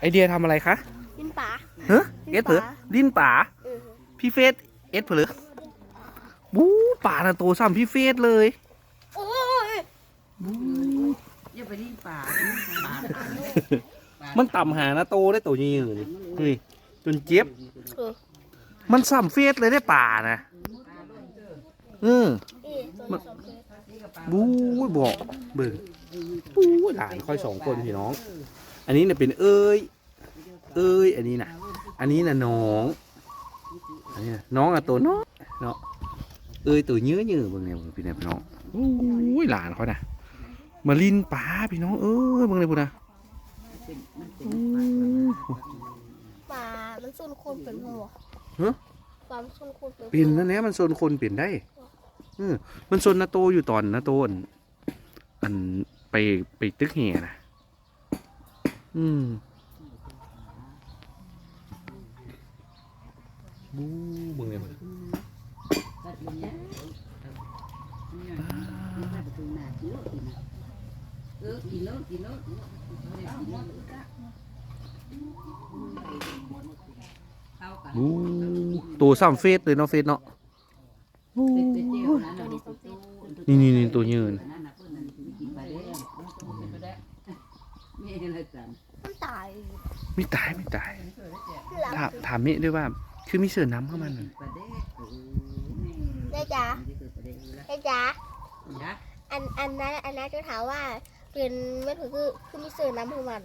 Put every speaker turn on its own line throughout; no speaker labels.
ไอเดียทำอะไรคะ
กินปลา
เฮ้เอสเหรอลิ้นป่า
เออ
พี่เฟสเอสเหรอบู๊ป่าน่ะโตซ้ำพี่เฟสเลย
โอ้ย
อย่าไปลิ้นป่า
มันต่ำหานะโตได้ตัวนี้เลยนี่จนเจ็บ
เออ
มันซ้ำเฟสเลยได้ป่านะเออ
เอ๊ะตัวนี้สองเฟส
บู๊บอกเบิ่งบู๊หลานค่อยสองคนพี่น้อง อันนี้เนี่ยเป็นเอ้ย เอ้ย อันนี้นะอันนี้น่ะน้อง อันนี้น่ะน้องอะตัวน้องเนาะ เอ้ยตัวเยื้อเยื้อเบิ่งเนี่ยเบิ่งพี่เนี่ยพี่น้องโอ้ยหลานเขาน่ะ มาลินป้าพี่น้องเอ้ยเบิ่งเลยพุ่นนะ
ปลามันส้นคนเป็นหัว
ฮะ
ปลามันส้นคนเป็นหัว
เป็นนั่นแหละมันโซนคนเปลี่ยนได้เออมันโซนนาโตอยู่ตอนนาโตอันอันไปไปตึกเหียนะ อืมบูมึงเนี่ยมัน
ตัดอย่างเงี้ ไม่
ตาย
ไม่ตาย
หลับ
ถามถามเมฆด้วยว่า คือมีเสือน้ำเข้ามันน่ะ
ปลาเด็กเออ
ได้จ้า
นี่คือปลาเด็กแล้ว
ได้จ้า
นะ
อันอันนั้นอันนั้นจะถามว่าเป็นไม่ถือคือคือมีเสือน้ำของมัน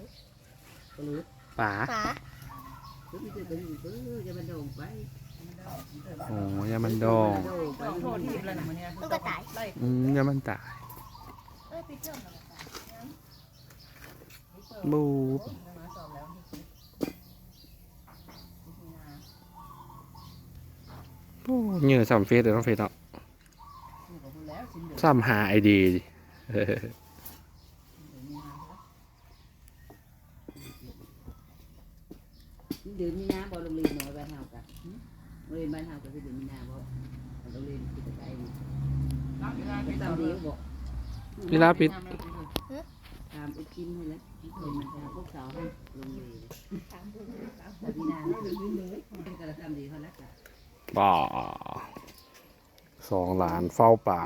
ก็รู้
ป๋า
ฝา
ก็มีตัวนี้เออจะมาโด่งไป
โอ้ยามันดอง
โด่งไป
มันก็ตาย
อืมยามันตายบูโอ้ เหงื่อซ้ำเฟสเลยน้องเฟสเนาะซ้ำหาไอเดียดิเออ
เดือนมีนาบ่โรงเรียนน้อยบ้านเฮากันโรงเรียนบ้านเฮาก็คือเดือนมีนาบ่โรงเรียนคือไกลตามเดียวบ่
เวลาปิด
ตามไอ้กินให้แล้วเห็นมันจะพวกสาวให้โรงเรียนตามมีนาก็ละตามดีเขาแล้วกัน
ป่าสองหลานเฝ้าป่า